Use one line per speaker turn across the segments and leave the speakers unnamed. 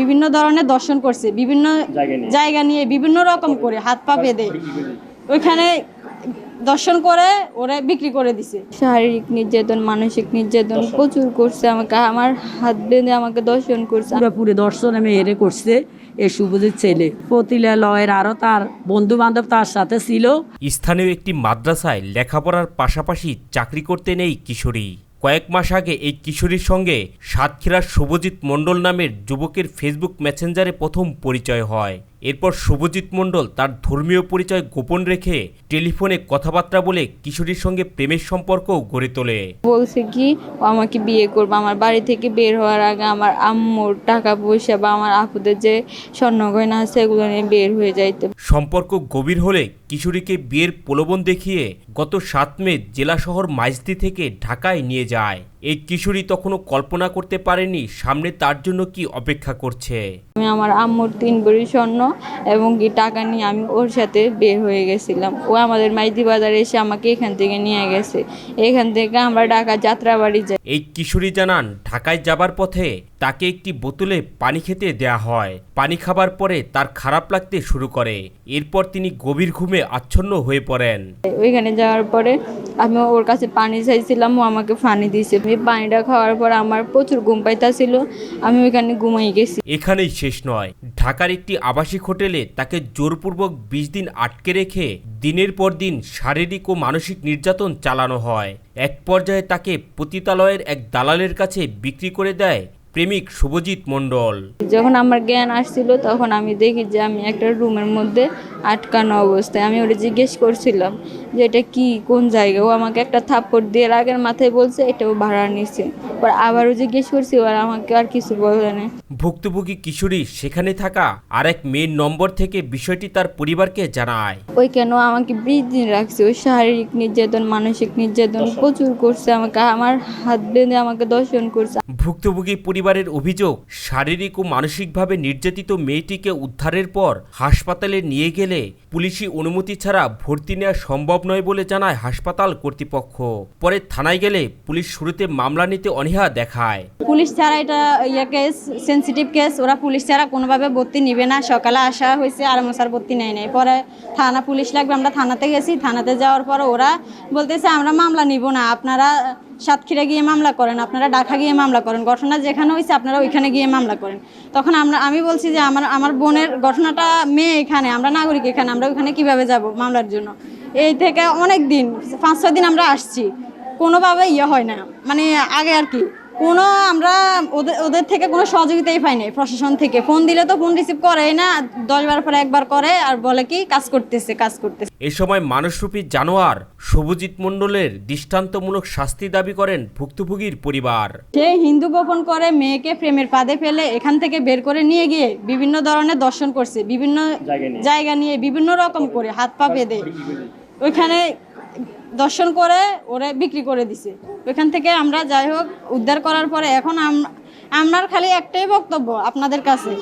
বিভিন্ন ধরনের দর্শন করছে বিভিন্ন
জায়গা নিয়ে।
বিভিন্ন রকম করে হাত পা বেঁধে। ওইখানে দর্শন করে ওরা বিক্রি করে দিছে।
শারীরিক নির্যাতন মানসিক নির্যাতন প্রচুর করছে আমাকে। আমার হাত বেঁধে আমাকে দর্শন করছে।
পুরোপুরি দর্শন আমি এরে করছে এ শুভজিৎ ছেলে। আরও তার বন্ধু বান্ধব তার সাথে ছিল।
স্থানীয় একটি মাদ্রাসায় লেখাপড়ার পাশাপাশি চাকরি করতে নেই কিশোরী। কয়েক মাস আগে এই কিশোরীর সঙ্গে সাতক্ষীরার শুভজিৎ মণ্ডল নামের যুবকের ফেসবুক মেসেঞ্জারে প্রথম পরিচয় হয়। এরপর শুভজিৎ মণ্ডল তার ধর্মীয় পরিচয় গোপন রেখে টেলিফোনে কথাবার্তা বলে কিশোরীর সঙ্গে প্রেমের সম্পর্ক গড়ে তোলে।
বলছে কি আমাকে বিয়ে করবে। আমার বাড়ি থেকে বের হওয়ার আগে আমার আম্মুর টাকা পয়সা বা আমার আপুদের যে স্বর্ণ গয়না আছে এগুলো নিয়ে বের হয়ে যাইতে
সম্পর্ক গভীর হলে কিশোরীকে বিয়ের প্রলোভন দেখিয়ে গত সাত মে জেলা শহর মাইজদি থেকে ঢাকায় নিয়ে যায়। এই কিশোরী তখনও কল্পনা করতে পারেনি সামনে তার জন্য কি অপেক্ষা করছে।
আমি আমার আম্মুর তিন ভরি স্বর্ণ এবং কি টাকা নিয়ে আমি ওর সাথে বের হয়ে গেছিলাম। ও আমাদের মাইদি বাজারে এসে আমাকে এখান থেকে নিয়ে গেছে। এখান থেকে আমরা ঢাকা যাত্রাবাড়ি যাই।
এই কিশোরী জানান ঢাকায় যাবার পথে তাকে একটি বোতলে পানি খেতে দেয়া হয়। পানি খাবার পরে তার খারাপ লাগতে শুরু করে। এরপর তিনি গভীর ঘুমে আচ্ছন্ন হয়ে পড়েন।
ওইখানে যাওয়ার পরে আমি ওর কাছে পানি চাইছিলাম, ও আমাকে পানি দিয়েছে। আমি পানিটা খাওয়ার পর আমার প্রচুর ঘুম পাইতাছিল, আমি ওইখানে ঘুমাই গেছি।
এখানেই শেষ নয়। ঢাকার একটি আবাসিক হোটেলে তাকে জোরপূর্বক বিশ দিন আটকে রেখে দিনের পর দিন শারীরিক ও মানসিক নির্যাতন চালানো হয়। এক পর্যায়ে তাকে পতিতালয়ের এক দালালের কাছে বিক্রি করে দেয় প্রেমিক শুভজিৎ মণ্ডল।
যখন আমার জ্ঞান আসছিল তখন আমি দেখি যে আমি একটা রুমের মধ্যে আটকানো অবস্থায়। আমি ওটা জিজ্ঞেস করছিলাম যে এটা কি কোন জায়গা? ও আমাকে একটা থাপ্পড় দিয়ে আগের মাথায় বলছে এটাও ভাড়া নিচ্ছে পর আবারও জিজ্ঞেস করছি ওরা আমাকে আর কিছু বলে না।
ভুক্তভোগী কিশোরী সেখানে থাকা আরেক মেয়ের নম্বর থেকে বিষয়টি তার পরিবারকে জানায়।
ওই কেন আমাকে বিশ দিন রাখছে? ওই শারীরিক নির্যাতন মানসিক নির্যাতন প্রচুর করছে আমাকে। আমার হাত বেঁধে আমাকে দর্শন করছে।
ভুক্তভোগী পরিবারের অভিযোগ, শারীরিক ও মানসিকভাবে নির্যাতিত মেয়েটিকে উদ্ধারের পর হাসপাতালে নিয়ে গেলে পুলিশি অনুমতি ছাড়া ভর্তি নেওয়া সম্ভব নয় বলে জানায় হাসপাতাল কর্তৃপক্ষ। পরে থানায় গেলে পুলিশ শুরুতে মামলা নিতে অনীহা দেখায়।
পুলিশ ছাড়া এটা ইয়ে কেস সেন্সিটিভ কেস, ওরা পুলিশ ছাড়া কোনোভাবে ভর্তি নিবে না। সকালে আসা হয়েছে, আর মশার ভর্তি নেয় নাই। পরে থানা পুলিশ লাগবে, আমরা থানাতে গেছি। থানাতে যাওয়ার পর ওরা বলতেছে, আমরা মামলা নিব না। আপনারা সাতক্ষীরা গিয়ে মামলা করেন, আপনারা ঢাকা গিয়ে মামলা করেন। ঘটনা যেখানে হয়েছে আপনারা ওইখানে গিয়ে মামলা করেন। তখন আমরা, আমি বলছি যে আমার আমার বোনের ঘটনাটা মেয়ে এখানে, আমরা নাগরিক এখানে, আমরা ওইখানে কীভাবে যাব মামলার জন্য? এই থেকে অনেক দিন, পাঁচ ছয় দিন আমরা আসছি। কোনোভাবে ইয়ে হয় না। মানে আগে আর কি। কোনো আমরা ওদের ওদের থেকে কোনো সহযোগিতাই পাই নাই প্রশাসন থেকে। ফোন দিলে তো ফোন রিসিভ করেই না দশ বার পরে একবার করে আর বলে কি কাজ করতেছে কাজ করতেছে।
এ সময় মানুষরূপী জানোয়ার শুভজিৎ মণ্ডলের দৃষ্টান্তমূলক শাস্তি দাবি করেন ভুক্তভোগীর পরিবার।
সে হিন্দু গোপন করে মেয়েকে প্রেমের পাদে ফেলে এখান থেকে বের করে নিয়ে গিয়ে বিভিন্ন ধরনের দর্শন করছে বিভিন্ন
জায়গা নিয়ে
বিভিন্ন রকম করে হাত পা বেঁধে। ওইখানে দর্শন করে ওরা বিক্রি করে দিছে। ওইখান থেকে আমরা যাই হোক, উদ্ধার করার পরে এখন আম- আমার খালি একটাই বক্তব্য আপনাদের কাছে।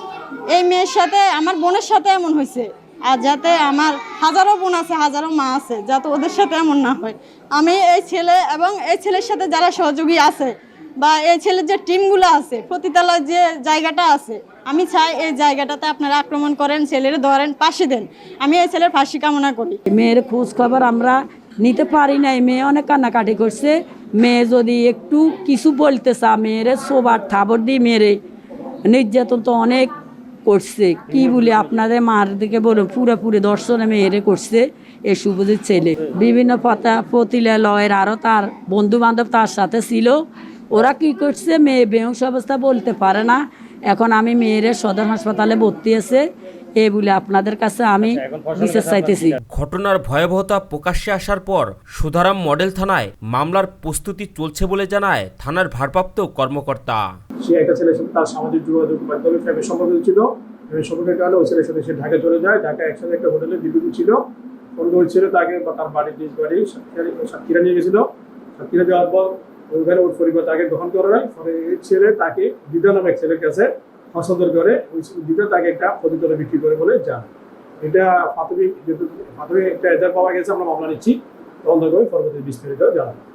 এই মেয়ের সাথে, আমার বোনের সাথে এমন হয়েছে আর যাতে আমার হাজারো বোন আছে, হাজারো মা আছে, যাতে ওদের সাথে এমন না হয়। আমি এই ছেলে এবং এই ছেলের সাথে যারা সহযোগী আছে বা এই ছেলের যে টিমগুলো আছে প্রতিতলায় যে জায়গাটা আছে, আমি চাই এই জায়গাটাতে আপনারা আক্রমণ করেন, ছেলের ধরেন পাশে দেন। আমি এই ছেলের ফাঁসি কামনা করি।
মেয়ের খোঁজ খবর আমরা নিতে পারি নাই। মেয়ে অনেক কান্নাকাটি করছে। মেয়ে যদি একটু কিছু বলতে চা মেয়েরে সোবার থাবর দিয়ে মেরে নির্যাতন তো অনেক করছে। কি বলি আপনাদের মার দিকে বলুন পুরোপুরি দর্শনে মেয়েরে করছে এ শুভজিৎ ছেলে। বিভিন্ন পতা পতিলা লয়ের আরও তার বন্ধু বান্ধব তার সাথে ছিল। ওরা কি করছে, মেয়ে বেহংস অবস্থা বলতে পারে না। এখন আমি মেয়েরে সদর হাসপাতালে ভর্তি আছে। এ বলে আপনাদের কাছে আমি বিশেষ চাইতেছি।
ঘটনার ভয়াবহতা প্রকাশ্যে আসার পর সুধারাম মডেল থানায় মামলার প্রস্তুতি চলছে বলে জানায় থানার ভারপ্রাপ্ত কর্মকর্তা।
সে একটা ছেলের সাথে তার সামাজিক যোগাযোগ মাধ্যমে প্রেমের সম্পর্ক ছিল। প্রেমের সম্পর্কের কারণে ওই ছেলের সাথে সে ঢাকা চলে যায়। ঢাকা একসাথে একটা হোটেলে দীর্ঘদিন ছিল। ফোন করেছিল তাকে বা তার বাড়ির নিজ বাড়ি সাতক্ষীরা- নিয়ে গেছিল। সাতক্ষীরা যাওয়ার পর ওইখানে ওর পরিবার তাকে গ্রহণ করে নেয় পরে এই ছেলে তাকে দিদা নামে এক ছেলের কাছে হস্তান্তর করে, ওই দিদা তাকে একটা প্রতিতলে বিক্রি করে বলে জান এটা প্রাথমিক প্রাথমিক একটা এটা পাওয়া গেছে, আমরা মামলা নিচ্ছি। তদন্ত করে পরবর্তী বিস্তারিত জানাব।